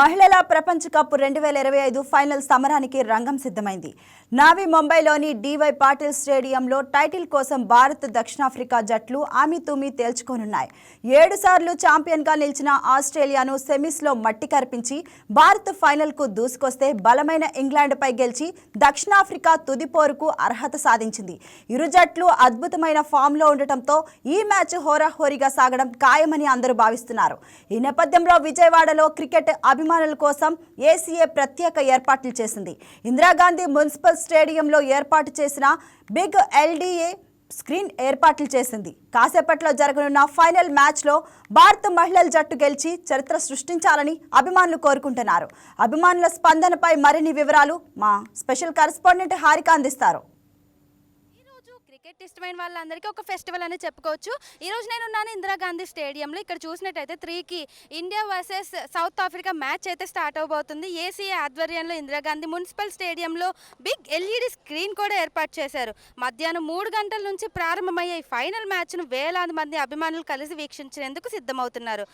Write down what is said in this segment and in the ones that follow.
మహిళల ప్రపంచ కప్ రెండు వేల ఇరవై ఐదు ఫైనల్ సమరానికి రంగం సిద్ధమైంది. నావీ ముంబైలోని డివై పాటిల్ స్టేడియంలో టైటిల్ కోసం భారత్ దక్షిణాఫ్రికా జట్లు ఆమె తూమి తేల్చుకోనున్నాయి. ఏడు సార్లు ఛాంపియన్గా నిలిచిన ఆస్ట్రేలియాను సెమీస్లో మట్టి కరిపించి భారత్ ఫైనల్కు దూసుకొస్తే బలమైన ఇంగ్లాండ్పై గెలిచి దక్షిణాఫ్రికా తుది పోరుకు అర్హత సాధించింది. ఇరు జట్లు అద్భుతమైన ఫామ్లో ఉండటంతో ఈ మ్యాచ్ హోరాహోరీగా సాగడం ఖాయమని అందరూ భావిస్తున్నారు. ఈ నేపథ్యంలో విజయవాడలో క్రికెట్ అభిమానుల కోసం ఏసీఏ ప్రత్యేక ఏర్పాట్లు చేసింది. ఇందిరాగాంధీ మున్సిపల్ స్టేడియంలో ఏర్పాటు చేసిన బిగ్ ఎల్డీఏ స్క్రీన్ ఏర్పాట్లు చేసింది. కాసేపట్లో జరగనున్న ఫైనల్ మ్యాచ్లో భారత మహిళల జట్టు గెలిచి చరిత్ర సృష్టించాలని అభిమానులు కోరుకుంటున్నారు. అభిమానుల స్పందనపై మరిన్ని వివరాలు మా స్పెషల్ కరెస్పాండెంట్ హారిక అందిస్తారు. క్రికెట్ ఇష్టమైన వాళ్ళందరికీ ఒక ఫెస్టివల్ అని చెప్పుకోవచ్చు. ఈరోజు నేను ఉన్నాను ఇందిరాగాంధీ స్టేడియంలో. ఇక్కడ చూసినట్టయితే త్రీకి India versus South Africa match అయితే స్టార్ట్ అవబోతుంది. ఏసీఏ ఆధ్వర్యంలో ఇందిరాగాంధీ మున్సిపల్ స్టేడియంలో బిగ్ ఎల్ఈడి స్క్రీన్ కూడా ఏర్పాటు చేశారు. మధ్యాహ్నం మూడు గంటల నుంచి ప్రారంభమయ్యే ఈ ఫైనల్ మ్యాచ్ను వేలాది మంది అభిమానులు కలిసి వీక్షించేందుకు సిద్ధమవుతున్నారు.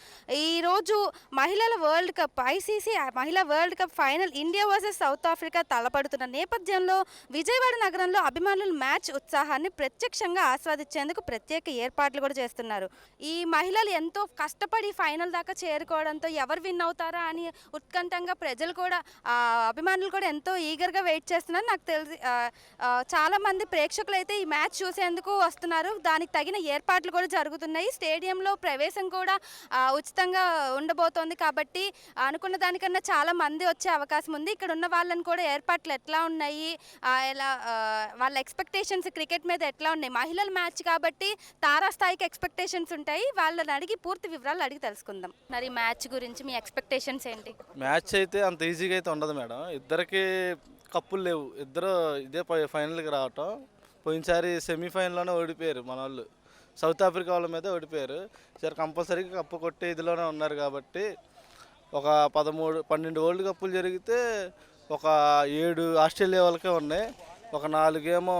ఈరోజు మహిళల వరల్డ్ కప్ ఐసీసీ మహిళా world cup final India versus South Africa తలపడుతున్న నేపథ్యంలో విజయవాడ నగరంలో అభిమానులు మ్యాచ్ ఉత్సాహాన్ని ప్రత్యక్షంగా ఆస్వాదించేందుకు ప్రత్యేక ఏర్పాట్లు కూడా చేస్తున్నారు. ఈ మహిళలు ఎంతో కష్టపడి ఫైనల్ దాకా చేరుకోవడంతో ఎవరు విన్ అవుతారా అని ఉత్కంఠంగా ప్రజలు కూడా అభిమానులు కూడా ఎంతో ఈగర్గా వెయిట్ చేస్తున్నారు. నాకు తెలిసి చాలామంది ప్రేక్షకులు అయితే ఈ మ్యాచ్ చూసేందుకు వస్తున్నారు. దానికి తగిన ఏర్పాట్లు కూడా జరుగుతున్నాయి. స్టేడియంలో ప్రవేశం కూడా ఉచితంగా ఉండబోతోంది కాబట్టి అనుకున్న దానికన్నా చాలా మంది వచ్చే అవకాశం ఉంది. ఇక్కడ ఉన్న వాళ్ళని కూడా ఏర్పాట్లు ఎట్లా ఉన్నాయి? ఎలా వాళ్ళ ఎక్స్పెక్టేషన్స్ క్రికెట్ మీద ఎట్లా ఉన్నాయి? మహిళల మ్యాచ్ కాబట్టి తారాస్థాయికి ఎక్స్పెక్టేషన్స్ ఉంటాయి. వాళ్ళని అడిగి పూర్తి వివరాలు అడిగి తెలుసుకుందాం. మరి మ్యాచ్ గురించి మీ ఎక్స్పెక్టేషన్స్ ఏంటి? మ్యాచ్ అయితే అంత ఈజీగా అయితే ఉండదు మేడం. ఇద్దరికి కప్పులు లేవు. ఇద్దరు ఇదే ఫైనల్కి రావటం. పోయినసారి సెమీఫైనల్లోనే ఓడిపోయారు మన వాళ్ళు సౌత్ ఆఫ్రికా వాళ్ళ మీద ఓడిపోయారు. సరే కంపల్సరీగా కప్పు కొట్టే ఇదిలోనే ఉన్నారు కాబట్టి ఒక పదమూడు పన్నెండు వరల్డ్ కప్పులు జరిగితే ఒక ఏడు ఆస్ట్రేలియా వాళ్ళకే ఉన్నాయి. ఒక నాలుగేమో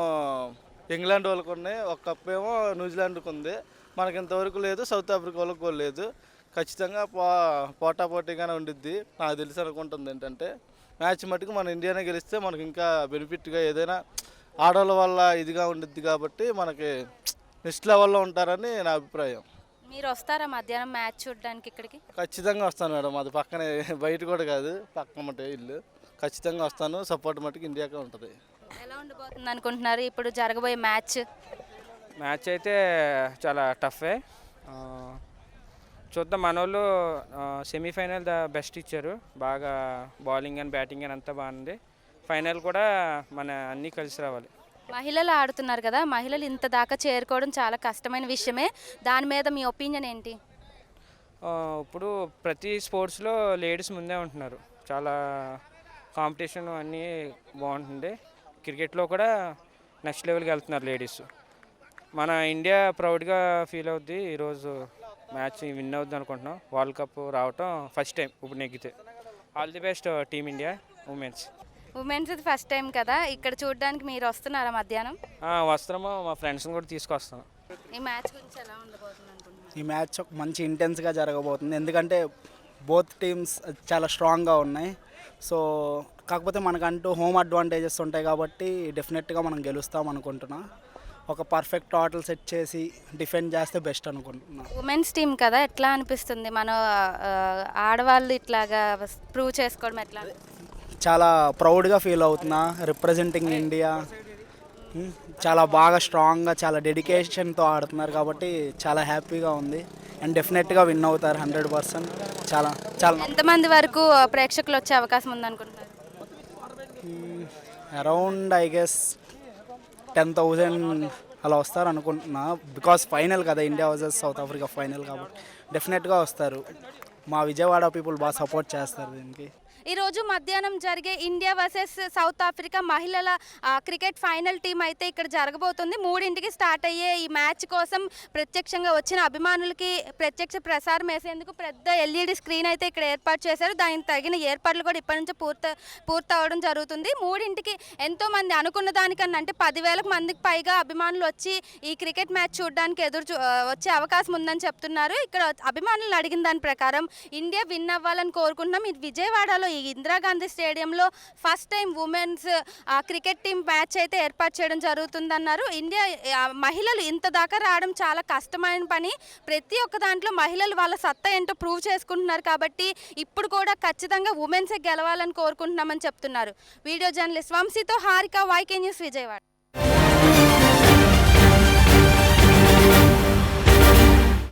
ఇంగ్లాండ్ వాళ్ళకి ఉన్నాయి. ఒక కప్ ఏమో న్యూజిలాండ్కి ఉంది. మనకి ఇంతవరకు లేదు. సౌత్ ఆఫ్రికా వాళ్ళకి కూడా లేదు. ఖచ్చితంగా పో పోటాపోటీగానే ఉండిద్ది. నాకు తెలిసి అనుకుంటుంది ఏంటంటే మ్యాచ్ మటుకు మన ఇండియానే గెలిస్తే మనకి ఇంకా బెనిఫిట్గా ఏదైనా ఆడవాళ్ళ వల్ల ఇదిగా ఉండిద్ది కాబట్టి మనకి నెక్స్ట్ లెవెల్లో ఉంటారని నా అభిప్రాయం. మీరు వస్తారా మధ్యాహ్నం మ్యాచ్ చూడడానికి ఇక్కడికి? ఖచ్చితంగా వస్తాను మేడం. అది పక్కనే బయట కూడా కాదు. పక్కన మటే ఇల్లు. ఖచ్చితంగా వస్తాను. సపోర్ట్ మటుకు ఇండియాకే ఉంటుంది. ఎలా ఉండబోతుంది అనుకుంటున్నారు? ఇప్పుడు జరగబోయే మ్యాచ్. మ్యాచ్ అయితే చాలా టఫే చూద్దాం. మన వాళ్ళు సెమీఫైనల్ ద బెస్ట్ ఇచ్చారు. బాగా బౌలింగ్ అండ్ బ్యాటింగ్ అని అంతా బాగుంది. ఫైనల్ కూడా మన అన్నీ కలిసి రావాలి. మహిళలు ఆడుతున్నారు కదా మహిళలు ఇంత దాకా చేరుకోవడం చాలా కష్టమైన విషయమే. దాని మీద మీ ఒపీనియన్ ఏంటి? ఇప్పుడు ప్రతి స్పోర్ట్స్లో లేడీస్ ముందే ఉంటున్నారు. చాలా కాంపిటీషన్ అన్నీ బాగుంటుంది. క్రికెట్లో కూడా నెక్స్ట్ లెవెల్కి వెళ్తున్నారు లేడీస్. మన ఇండియా ప్రౌడ్గా ఫీల్ అవుద్ది ఈరోజు మ్యాచ్ విన్ అవుద్ది అనుకుంటున్నాం. వరల్డ్ కప్ రావటం ఫస్ట్ టైం ఇప్పుడు నెగ్గితే. All the best team India women's. Women's ఇది ఫస్ట్ టైం కదా? ఇక్కడ చూడడానికి మీరు వస్తున్నారా మధ్యాహ్నం? వస్త్రము మా ఫ్రెండ్స్ని కూడా తీసుకొస్తాను ఈ మ్యాచ్ గురించి ఎలా ఉండబోతుంది అనుకుంటున్నారు? ఈ మ్యాచ్ ఒక మంచి ఇంటెన్స్గా జరగబోతుంది. ఎందుకంటే బోత్ టీమ్స్ చాలా స్ట్రాంగ్గా ఉన్నాయి. సో కాకపోతే మనకంటూ హోమ్ అడ్వాంటేజెస్ ఉంటాయి కాబట్టి డెఫినెట్గా మనం గెలుస్తాం అనుకుంటున్నా. ఒక పర్ఫెక్ట్ టోటల్ సెట్ చేసి డిఫెండ్ చేస్తే బెస్ట్ అనుకుంటున్నా. ఉమెన్స్ టీం కదా ఎట్లా అనిపిస్తుంది? మన ఆడవాళ్ళు ఇట్లాగా ప్రూవ్ చేసుకోవడం ఎట్లా? చాలా ప్రౌడ్గా ఫీల్ అవుతున్నా. Representing India. చాలా బాగా స్ట్రాంగ్గా చాలా డెడికేషన్తో ఆడుతున్నారు కాబట్టి చాలా హ్యాపీగా ఉంది. అండ్ డెఫినెట్గా విన్ అవుతారు హండ్రెడ్ పర్సెంట్. చాలా చాలా ఎంతమంది వరకు ప్రేక్షకులు వచ్చే అవకాశం ఉంది అనుకుంటున్నారు around I guess ten thousand అలా వస్తారు అనుకుంటున్నా బికాస్ ఫైనల్ కదా India versus South Africa final కాబట్టి. డెఫినెట్గా వస్తారు. మా విజయవాడ పీపుల్ బాగా సపోర్ట్ చేస్తారు దీనికి. ఈరోజు మధ్యాహ్నం జరిగే ఇండియా వర్సెస్ సౌత్ ఆఫ్రికా మహిళల క్రికెట్ ఫైనల్ టీం అయితే ఇక్కడ జరగబోతుంది. మూడింటికి స్టార్ట్ అయ్యే ఈ మ్యాచ్ కోసం ప్రత్యక్షంగా వచ్చిన అభిమానులకి ప్రత్యక్ష ప్రసారం వేసేందుకు పెద్ద ఎల్ఈడి స్క్రీన్ అయితే ఇక్కడ ఏర్పాటు చేశారు. దానికి తగిన ఏర్పాట్లు కూడా ఇప్పటి నుంచి పూర్తి పూర్తవడం జరుగుతుంది. మూడింటికి ఎంతో మంది అనుకున్న దానికన్నా అంటే పదివేల మందికి పైగా అభిమానులు వచ్చి ఈ క్రికెట్ మ్యాచ్ చూడడానికి ఎదురు వచ్చే అవకాశం ఉందని చెప్తున్నారు. ఇక్కడ అభిమానులు అడిగిన దాని ప్రకారం ఇండియా విన్ అవ్వాలని కోరుకుంటున్నాం. ఇది విజయవాడలో ఇందిరాగాంధీ స్టేడియంలో first time women's cricket team match అయితే ఏర్పాటు చేయడం జరుగుతుందన్నారు. ఇండియా మహిళలు ఇంత దాకా రావడం చాలా కష్టమైన పని. ప్రతి ఒక్క దాంట్లో మహిళలు వాళ్ళ సత్తా ఏంటో ప్రూవ్ చేసుకుంటున్నారు కాబట్టి ఇప్పుడు కూడా ఖచ్చితంగా ఉమెన్సే గెలవాలని కోరుకుంటున్నామని చెప్తున్నారు. వీడియో జర్నలిస్ట్ వంశీతో హారిక వైకే న్యూస్ విజయవాడ.